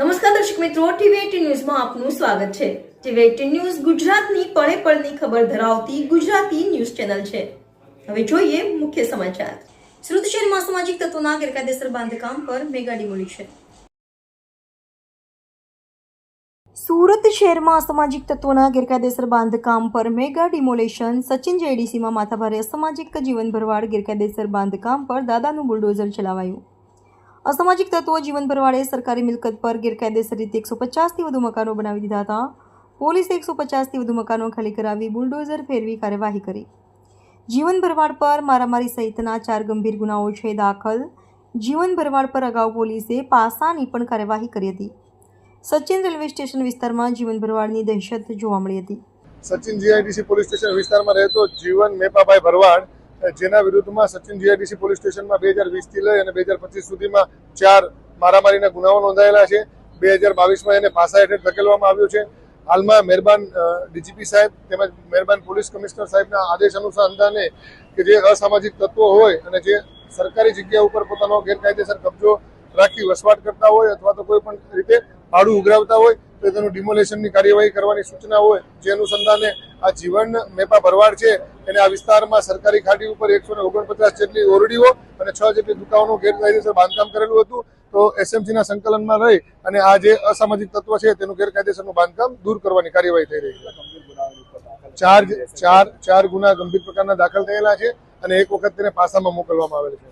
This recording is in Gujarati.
નમસ્કાર દર્શક મિત્રો, ટીવી ન્યૂઝમાં આપનું સ્વાગત છે. ટીવી ન્યૂઝ ગુજરાતની પળે પળની ખબર ધરાવતી ગુજરાતી ન્યૂઝ ચેનલ છે. હવે જોઈએ મુખ્ય સમાચાર. સુરત શહેરમાં સામાજિક તત્વોના ગેરકાયદેસર બાંધકામ પર મેગા ડિમોલિશન. સુરત શહેરમાં અસામાજિક તત્વોના ગેરકાયદેસર બાંધકામ પર મેગા ડિમોલેશન. સચિન જેડીસીમાં માથાભારે અસામાજિક જીવન ભરવાડ ગેરકાયદેસર બાંધકામ પર દાદાનું બુલડોઝર ચલાવાયું. અસામાજિક તત્વો જીવન ભરવાડે સરકારી મિલકત પર ગેરકાયદેસર રીતે એકસો પચાસથી વધુ મકાનો બનાવી દીધા હતા. પોલીસે એકસો પચાસથી વધુ મકાનો ખાલી કરાવી બુલડોઝર ફેરવી કાર્યવાહી કરી. જીવન ભરવાડ પર મારામારી સહિતના ચાર ગંભીર ગુનાઓ છે દાખલ. જીવન ભરવાડ પર અગાઉ પોલીસે પાસાની પણ કાર્યવાહી કરી હતી. સચિન રેલવે સ્ટેશન વિસ્તારમાં જીવન ભરવાડની દહેશત જોવા મળી હતી. સચિન જીઆઈડીસી પોલીસ સ્ટેશન વિસ્તારમાં રહેતો જીવન મેપાભાઈ ભરવાડ જેના વિરુદ્ધમાં સચિન જીઆઈડીસી પોલીસ સ્ટેશનમાં બે હજાર વીસથી લઈ અને બે હજાર પચીસ સુધીમાં ચાર મારામારીના ગુનાઓ નોંધાયેલા છે. બે હજાર બાવીસમાં એને પાસા હેઠળ ધકેલવામાં આવ્યો છે. હાલમાં મહેરબાન ડીજીપી સાહેબ તેમજ મહેરબાન પોલીસ કમિશનર સાહેબના આદેશ અનુસંધાને કે જે અસામાજિક તત્વો હોય અને જે સરકારી જગ્યા ઉપર પોતાનો ગેરકાયદેસર કબજો રાખી વસવાટ કરતા હોય અથવા તો કોઈ પણ રીતે ભાડું ઉઘરાવતા હોય, તો તેનું ડિમોલેશનની કાર્યવાહી કરવાની સૂચના હોય. જે અનુસંધાને આ જીવન મેપા ભરવાડ છે. એને આ વિસ્તારમાં સરકારી ખાડી ઉપર એકસો ને ઓગણપચાસ જેટલી ઓરડીઓ અને છ જેટલી દુકાનો ગેરકાયદેસર બાંધકામ કરેલું હતું. તો એસએમસીના સંકલનમાં રહી અને આ જે અસામાજિક તત્વ છે તેનું ગેરકાયદેસરનું બાંધકામ દૂર કરવાની કાર્યવાહી થઈ રહી છે. ચાર ચાર ચાર ગુના ગંભીર પ્રકારના દાખલ થયેલા છે અને એક વખત તેને પાસામાં મોકલવામાં આવેલ છે.